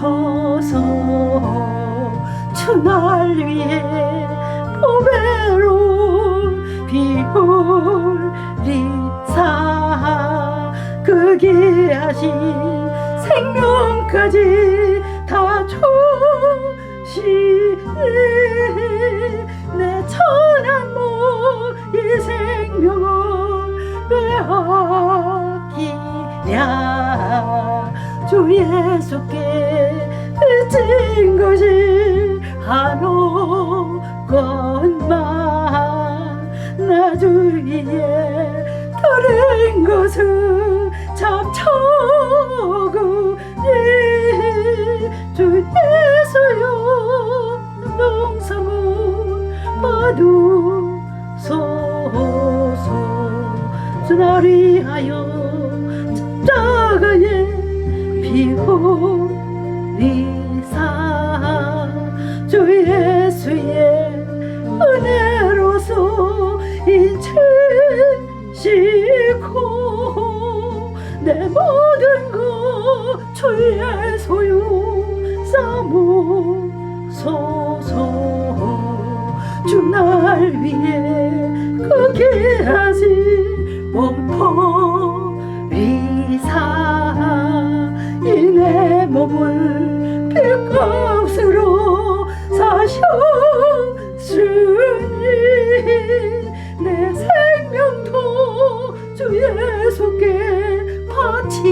받으소서 주날 위해 보배로운 비울리사 그 귀하신 생명까지 다 주시네. 내 천한 모이 생명을 왜하기랴. 주 예수께 빚진 것이 한 것만 나 주 위에 들은 것은 참 적으니 주 예수여 농성을 받으소서 주 나리 하여 십자가에 비우리사 주 예수의 은혜로서 인치시고 내 모든 것 주의 소유 삼으소서. 주 날 위해 그 귀하신 몸포리사 이내 몸을 사셨으니 내 생명도 주 예수께 바칩니다